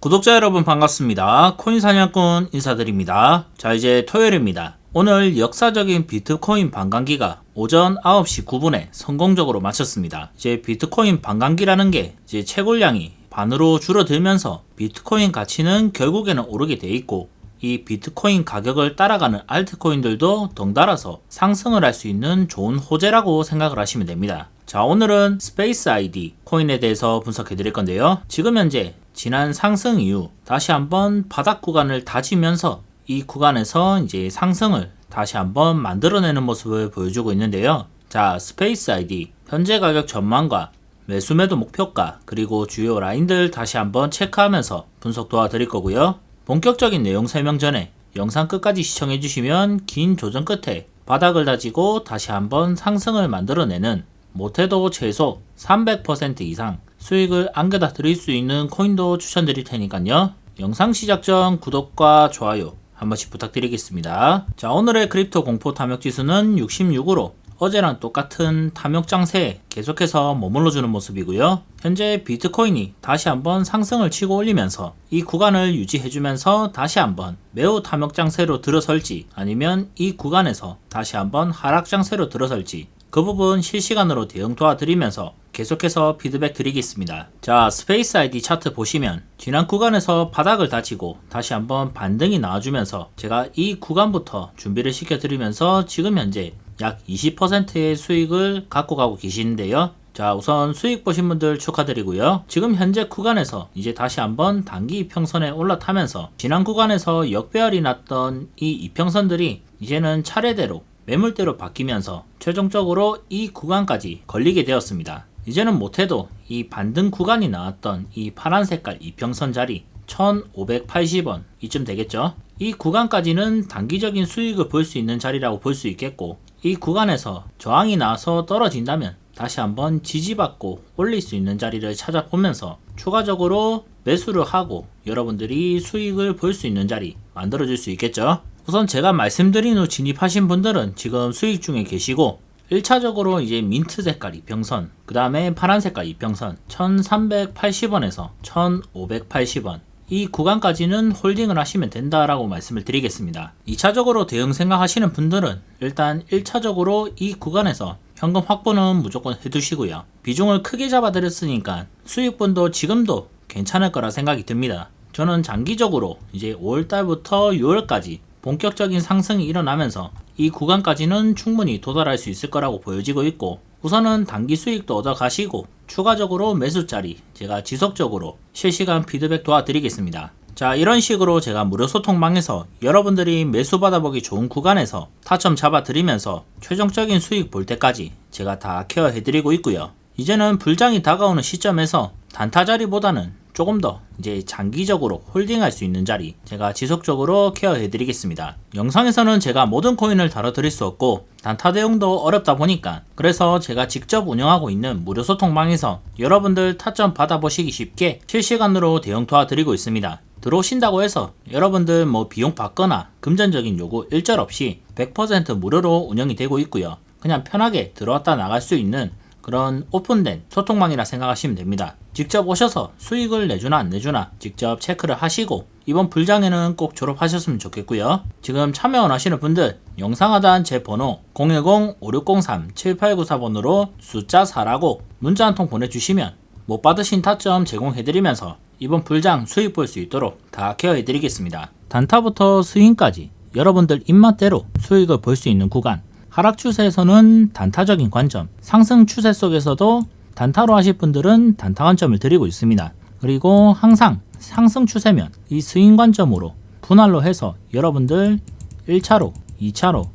구독자 여러분 반갑습니다. 코인 사냥꾼 인사드립니다. 자 이제 토요일입니다. 오늘 역사적인 비트코인 반감기가 오전 9시 9분에 성공적으로 마쳤습니다. 이제 비트코인 반감기라는 게 이제 채굴량이 반으로 줄어들면서 비트코인 가치는 결국에는 오르게 돼 있고 이 비트코인 가격을 따라가는 알트코인들도 덩달아서 상승을 할 수 있는 좋은 호재라고 생각을 하시면 됩니다. 자, 오늘은 스페이스 아이디 코인에 대해서 분석해 드릴 건데요. 지금 현재 지난 상승 이후 다시 한번 바닥 구간을 다지면서 이 구간에서 이제 상승을 다시 한번 만들어내는 모습을 보여주고 있는데요. 자, 스페이스 아이디 현재 가격 전망과 매수 매도 목표가 그리고 주요 라인들 다시 한번 체크하면서 분석 도와드릴 거고요. 본격적인 내용 설명 전에 영상 끝까지 시청해 주시면 긴 조정 끝에 바닥을 다지고 다시 한번 상승을 만들어내는 못해도 최소 300% 이상 수익을 안겨다 드릴 수 있는 코인도 추천드릴 테니까요. 영상 시작 전 구독과 좋아요 한 번씩 부탁드리겠습니다. 자, 오늘의 크립토 공포 탐욕 지수는 66으로 어제랑 똑같은 탐욕 장세에 계속해서 머물러 주는 모습이고요. 현재 비트코인이 다시 한번 상승을 치고 올리면서 이 구간을 유지해 주면서 다시 한번 매우 탐욕 장세로 들어설지 아니면 이 구간에서 다시 한번 하락 장세로 들어설지 그 부분 실시간으로 대응 도와드리면서 계속해서 피드백 드리겠습니다. 자, 스페이스 아이디 차트 보시면 지난 구간에서 바닥을 다치고 다시 한번 반등이 나와주면서 제가 이 구간부터 준비를 시켜드리면서 지금 현재 약 20%의 수익을 갖고 가고 계시는데요. 자, 우선 수익 보신 분들 축하드리고요. 지금 현재 구간에서 이제 다시 한번 단기 이평선에 올라타면서 지난 구간에서 역배열이 났던 이 이평선들이 이제는 차례대로 매물대로 바뀌면서 최종적으로 이 구간까지 걸리게 되었습니다. 이제는 못해도 이 반등 구간이 나왔던 이 파란 색깔 이평선 자리 1580원 이쯤 되겠죠? 이 구간까지는 단기적인 수익을 볼 수 있는 자리라고 볼 수 있겠고 이 구간에서 저항이 나와서 떨어진다면 다시 한번 지지받고 올릴 수 있는 자리를 찾아보면서 추가적으로 매수를 하고 여러분들이 수익을 볼 수 있는 자리 만들어 줄 수 있겠죠? 우선 제가 말씀드린 후 진입하신 분들은 지금 수익 중에 계시고 1차적으로 이제 민트 색깔 이평선, 그 다음에 파란 색깔 이평선 1380원에서 1580원 이 구간까지는 홀딩을 하시면 된다라고 말씀을 드리겠습니다. 2차적으로 대응 생각하시는 분들은 일단 1차적으로 이 구간에서 현금 확보는 무조건 해두시고요. 비중을 크게 잡아드렸으니까 수익분도 지금도 괜찮을 거라 생각이 듭니다. 저는 장기적으로 이제 5월달부터 6월까지 본격적인 상승이 일어나면서 이 구간까지는 충분히 도달할 수 있을 거라고 보여지고 있고 우선은 단기 수익도 얻어 가시고 추가적으로 매수자리 제가 지속적으로 실시간 피드백 도와드리겠습니다. 자 이런 식으로 제가 무료 소통방에서 여러분들이 매수 받아보기 좋은 구간에서 타점 잡아드리면서 최종적인 수익 볼 때까지 제가 다 케어해드리고 있고요. 이제는 불장이 다가오는 시점에서 단타 자리보다는 조금 더 이제 장기적으로 홀딩할 수 있는 자리 제가 지속적으로 케어해 드리겠습니다. 영상에서는 제가 모든 코인을 다뤄 드릴 수 없고 단타 대응도 어렵다 보니까 그래서 제가 직접 운영하고 있는 무료 소통방에서 여러분들 타점 받아보시기 쉽게 실시간으로 대응 도와드리고 있습니다. 들어오신다고 해서 여러분들 뭐 비용 받거나 금전적인 요구 일절 없이 100% 무료로 운영이 되고 있고요. 그냥 편하게 들어왔다 나갈 수 있는 그런 오픈된 소통망이라 생각하시면 됩니다. 직접 오셔서 수익을 내주나 안 내주나 직접 체크를 하시고 이번 불장에는 꼭 졸업하셨으면 좋겠고요. 지금 참여 원하시는 분들 영상 하단 제 번호 010-5603-7894번으로 숫자 4라고 문자 한 통 보내주시면 못 받으신 타점 제공해드리면서 이번 불장 수익 볼 수 있도록 다 케어해드리겠습니다. 단타부터 스윙까지 여러분들 입맛대로 수익을 볼 수 있는 구간 하락 추세에서는 단타적인 관점, 상승 추세 속에서도 단타로 하실 분들은 단타 관점을 드리고 있습니다. 그리고 항상 상승 추세면 이 스윙 관점으로 분할로 해서 여러분들 1차로, 2차로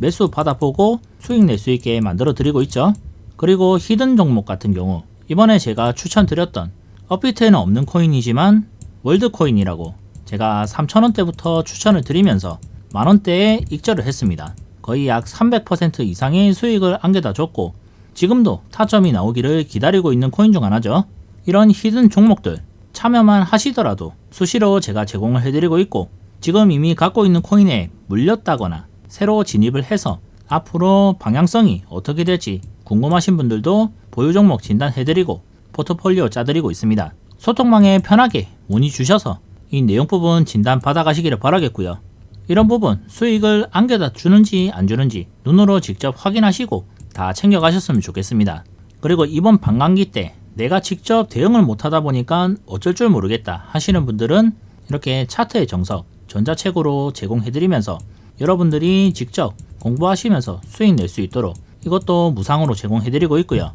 매수 받아보고 수익 낼 수 있게 만들어 드리고 있죠. 그리고 히든 종목 같은 경우 이번에 제가 추천드렸던 업비트에는 없는 코인이지만 월드코인이라고 제가 3천원대부터 추천을 드리면서 만원대에 익절을 했습니다. 거의 약 300% 이상의 수익을 안겨다 줬고 지금도 타점이 나오기를 기다리고 있는 코인 중 하나죠. 이런 히든 종목들 참여만 하시더라도 수시로 제가 제공을 해드리고 있고 지금 이미 갖고 있는 코인에 물렸다거나 새로 진입을 해서 앞으로 방향성이 어떻게 될지 궁금하신 분들도 보유 종목 진단해드리고 포트폴리오 짜드리고 있습니다. 소통망에 편하게 문의 주셔서 이 내용 부분 진단 받아가시기를 바라겠고요. 이런 부분 수익을 안겨다 주는지 안 주는지 눈으로 직접 확인하시고 다 챙겨가셨으면 좋겠습니다. 그리고 이번 반감기 때 내가 직접 대응을 못하다 보니까 어쩔 줄 모르겠다 하시는 분들은 이렇게 차트의 정석 전자책으로 제공해드리면서 여러분들이 직접 공부하시면서 수익 낼 수 있도록 이것도 무상으로 제공해드리고 있고요.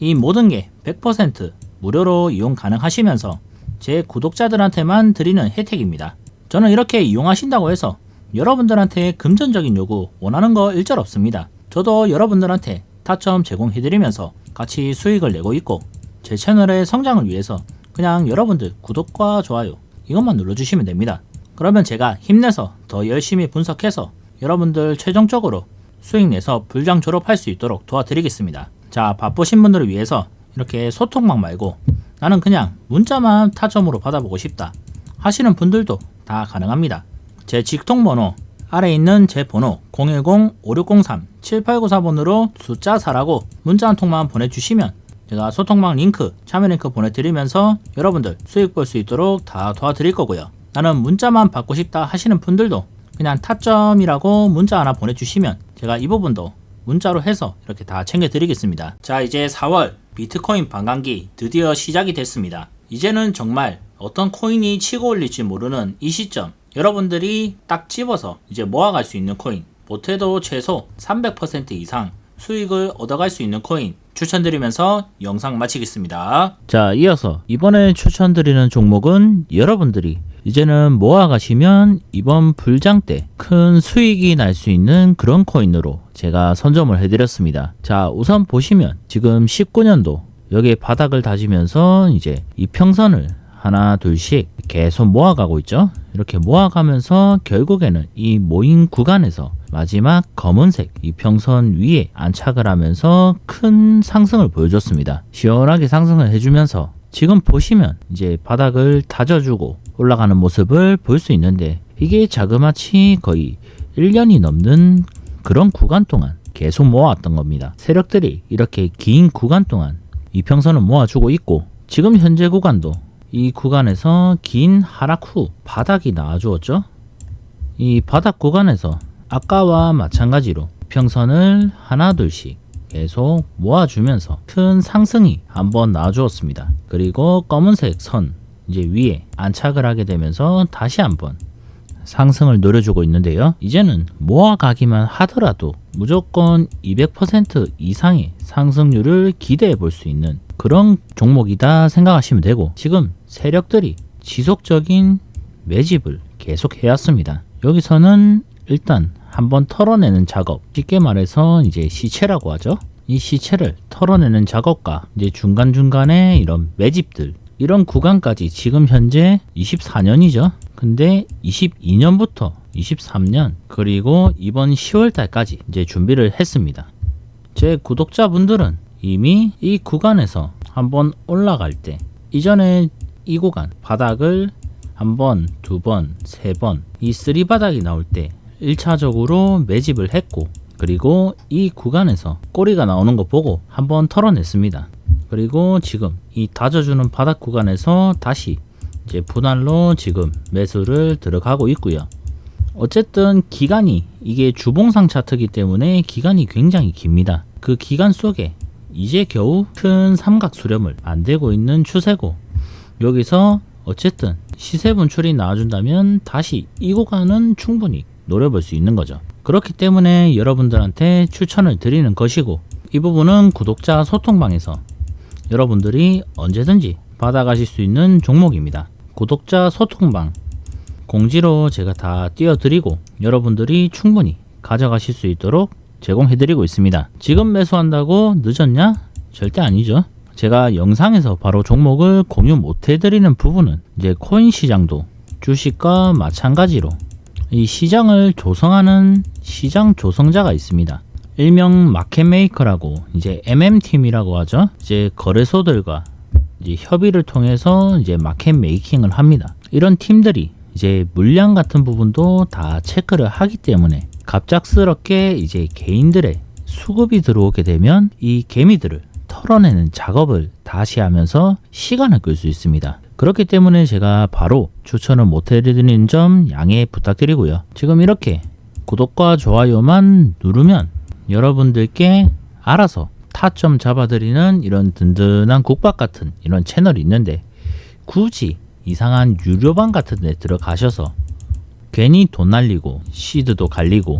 이 모든 게 100% 무료로 이용 가능하시면서 제 구독자들한테만 드리는 혜택입니다. 저는 이렇게 이용하신다고 해서 여러분들한테 금전적인 요구 원하는 거 일절 없습니다. 저도 여러분들한테 타점 제공해드리면서 같이 수익을 내고 있고 제 채널의 성장을 위해서 그냥 여러분들 구독과 좋아요 이것만 눌러주시면 됩니다. 그러면 제가 힘내서 더 열심히 분석해서 여러분들 최종적으로 수익 내서 불장 졸업할 수 있도록 도와드리겠습니다. 자, 바쁘신 분들을 위해서 이렇게 소통망 말고 나는 그냥 문자만 타점으로 받아보고 싶다 하시는 분들도 다 가능합니다. 제 직통번호 아래 있는 제 번호 010-5603-7894번으로 숫자 4라고 문자 한 통만 보내주시면 제가 소통망 링크, 참여 링크 보내드리면서 여러분들 수익 볼 수 있도록 다 도와드릴 거고요. 나는 문자만 받고 싶다 하시는 분들도 그냥 타점이라고 문자 하나 보내주시면 제가 이 부분도 문자로 해서 이렇게 다 챙겨드리겠습니다. 자, 이제 4월 비트코인 반감기 드디어 시작이 됐습니다. 이제는 정말 어떤 코인이 치고 올릴지 모르는 이 시점 여러분들이 딱 집어서 이제 모아갈 수 있는 코인 못해도 최소 300% 이상 수익을 얻어갈 수 있는 코인 추천드리면서 영상 마치겠습니다. 자, 이어서 이번에 추천드리는 종목은 여러분들이 이제는 모아가시면 이번 불장 때 큰 수익이 날 수 있는 그런 코인으로 제가 선점을 해드렸습니다. 자, 우선 보시면 지금 19년도 여기에 바닥을 다지면서 이제 이 평선을 하나 둘씩 계속 모아가고 있죠. 이렇게 모아가면서 결국에는 이 모인 구간에서 마지막 검은색 이 평선 위에 안착을 하면서 큰 상승을 보여줬습니다. 시원하게 상승을 해주면서 지금 보시면 이제 바닥을 다져주고 올라가는 모습을 볼 수 있는데 이게 자그마치 거의 1년이 넘는 그런 구간 동안 계속 모아왔던 겁니다. 세력들이 이렇게 긴 구간 동안 이평선을 모아주고 있고 지금 현재 구간도 이 구간에서 긴 하락 후 바닥이 나와주었죠. 이 바닥 구간에서 아까와 마찬가지로 평선을 하나 둘씩 계속 모아주면서 큰 상승이 한번 나와주었습니다. 그리고 검은색 선 이제 위에 안착을 하게 되면서 다시 한번 상승을 노려주고 있는데요. 이제는 모아가기만 하더라도 무조건 200% 이상의 상승률을 기대해 볼 수 있는 그런 종목이다 생각하시면 되고 지금 세력들이 지속적인 매집을 계속 해왔습니다. 여기서는 일단 한번 털어내는 작업 쉽게 말해서 이제 시체라고 하죠. 이 시체를 털어내는 작업과 이제 중간중간에 이런 매집들 이런 구간까지 지금 현재 24년이죠. 근데 22년부터 23년 그리고 이번 10월 달까지 이제 준비를 했습니다. 제 구독자분들은 이미 이 구간에서 한번 올라갈 때 이전에 이 구간 바닥을 한 번, 두 번, 세 번 이 쓰리 바닥이 나올 때 1차적으로 매집을 했고 그리고 이 구간에서 꼬리가 나오는 거 보고 한번 털어냈습니다. 그리고 지금 이 다져주는 바닥 구간에서 다시 이제 분할로 지금 매수를 들어가고 있고요. 어쨌든 기간이 이게 주봉상 차트이기 때문에 기간이 굉장히 깁니다. 그 기간 속에 이제 겨우 큰 삼각 수렴을 만들고 있는 추세고 여기서 어쨌든 시세 분출이 나와준다면 다시 이 구간은 충분히 노려볼 수 있는 거죠. 그렇기 때문에 여러분들한테 추천을 드리는 것이고 이 부분은 구독자 소통방에서 여러분들이 언제든지 받아가실 수 있는 종목입니다. 구독자 소통방 공지로 제가 다 띄워드리고 여러분들이 충분히 가져가실 수 있도록 제공해드리고 있습니다. 지금 매수한다고 늦었냐? 절대 아니죠. 제가 영상에서 바로 종목을 공유 못해드리는 부분은 이제 코인 시장도 주식과 마찬가지로 이 시장을 조성하는 시장 조성자가 있습니다. 일명 마켓메이커라고 이제 MM팀이라고 하죠. 이제 거래소들과 이제 협의를 통해서 이제 마켓 메이킹을 합니다. 이런 팀들이 이제 물량 같은 부분도 다 체크를 하기 때문에 갑작스럽게 이제 개인들의 수급이 들어오게 되면 이 개미들을 털어내는 작업을 다시 하면서 시간을 끌 수 있습니다. 그렇기 때문에 제가 바로 추천을 못 해드리는 점 양해 부탁드리고요. 지금 이렇게 구독과 좋아요만 누르면 여러분들께 알아서 타점 잡아드리는 이런 든든한 국밥 같은 이런 채널이 있는데 굳이 이상한 유료방 같은 데 들어가셔서 괜히 돈 날리고 시드도 갈리고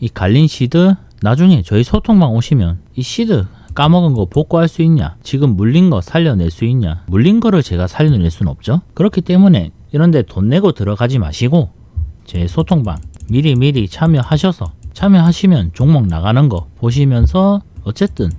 이 갈린 시드 나중에 저희 소통방 오시면 이 시드 까먹은 거 복구할 수 있냐? 지금 물린 거 살려낼 수 있냐? 물린 거를 제가 살려낼 수는 없죠. 그렇기 때문에 이런데 돈 내고 들어가지 마시고 제 소통방 미리미리 참여하셔서 참여하시면 종목 나가는 거 보시면서 어쨌든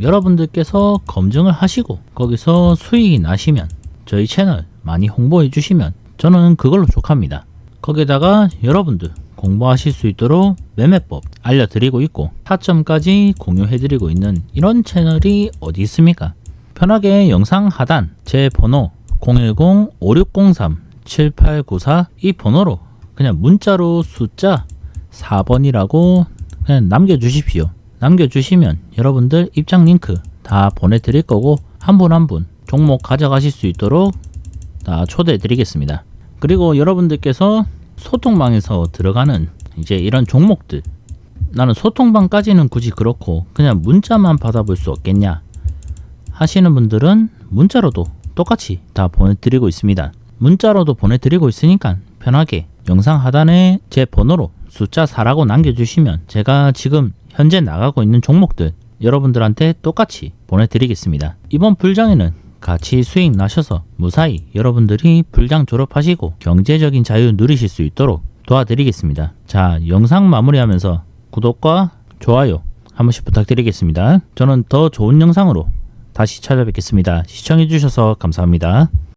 여러분들께서 검증을 하시고 거기서 수익이 나시면 저희 채널 많이 홍보해 주시면 저는 그걸로 족합니다. 거기다가 여러분들 공부하실 수 있도록 매매법 알려드리고 있고 타점까지 공유해드리고 있는 이런 채널이 어디 있습니까? 편하게 영상 하단 제 번호 010-5603-7894 이 번호로 그냥 문자로 숫자 4번이라고 그냥 남겨주십시오. 남겨주시면 여러분들 입장 링크 다 보내드릴 거고 한 분 한분 종목 가져가실 수 있도록 다 초대해 드리겠습니다. 그리고 여러분들께서 소통방에서 들어가는 이제 이런 종목들 나는 소통방까지는 굳이 그렇고 그냥 문자만 받아볼 수 없겠냐 하시는 분들은 문자로도 똑같이 다 보내드리고 있습니다. 문자로도 보내드리고 있으니까 편하게 영상 하단에 제 번호로 숫자 4라고 남겨주시면 제가 지금 현재 나가고 있는 종목들 여러분들한테 똑같이 보내드리겠습니다. 이번 불장에는 같이 수익 나셔서 무사히 여러분들이 불장 졸업하시고 경제적인 자유 누리실 수 있도록 도와드리겠습니다. 자, 영상 마무리하면서 구독과 좋아요 한 번씩 부탁드리겠습니다. 저는 더 좋은 영상으로 다시 찾아뵙겠습니다. 시청해주셔서 감사합니다.